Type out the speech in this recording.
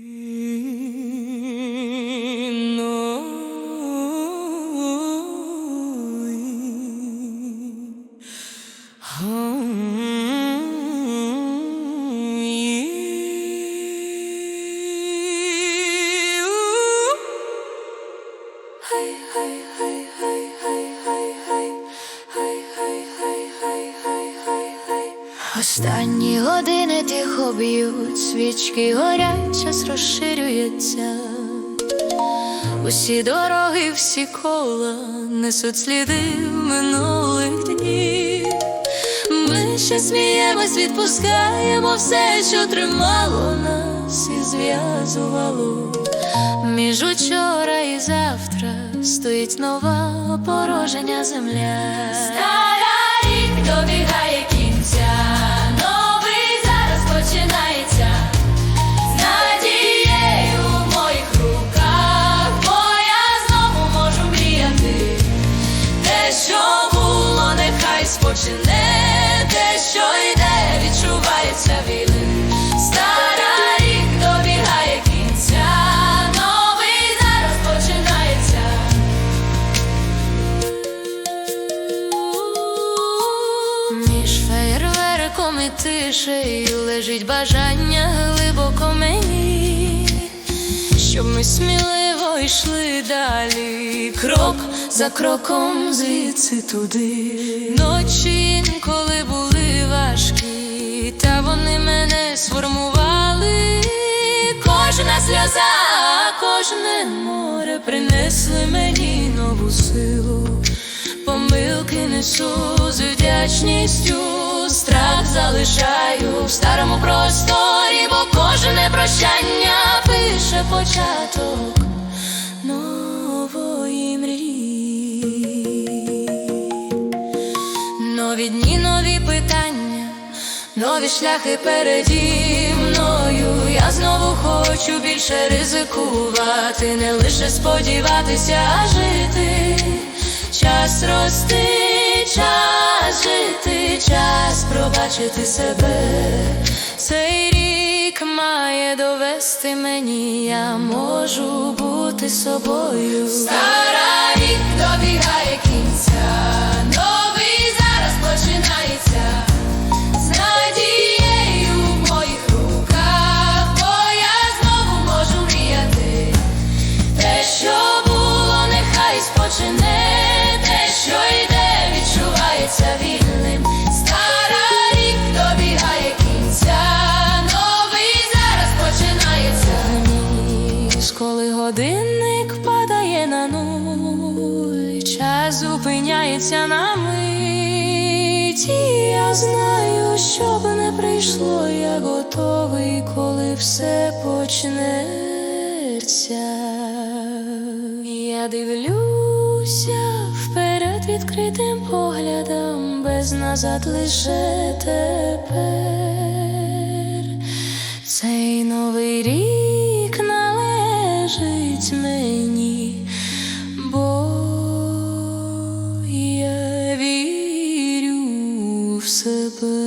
云浓烟，寒夜。Останні години тихо б'ють, свічки горять, час розширюється. Усі дороги, всі кола несуть сліди минулих днів. Ми ще сміємось, відпускаємо все, що тримало нас і зв'язувало. Між учора і завтра стоїть нова порожня земля. Стара рік добігає спочине, те, що йде, відчувається вільним. Стара рік добігає кінця, новий зараз починається. Між фейерверком і тишею лежить бажання глибоко мені, щоб ми сміливо йшли далі, крок за кроком звідси туди. Ночі інколи були важкі, та вони мене сформували. Кожна сльоза, кожне море принесли мені нову силу. Помилки несу з вдячністю, страх залишаю в старому просторі, бо кожне прощання пише початок нової мрії. Нові дні, нові питання, нові шляхи переді мною. Я знову хочу більше ризикувати, не лише сподіватися, а жити. Час рости, час жити, час пробачити себе. Цей рік має довести мені, я можу бути собою. Стара рік добігає кінця, годинник падає на нуль, час зупиняється на мить. І Я знаю, що б не прийшло, я готовий, коли все почнеться. Я дивлюся вперед відкритим поглядом, без назад лише тепер. Цей новий рік possible.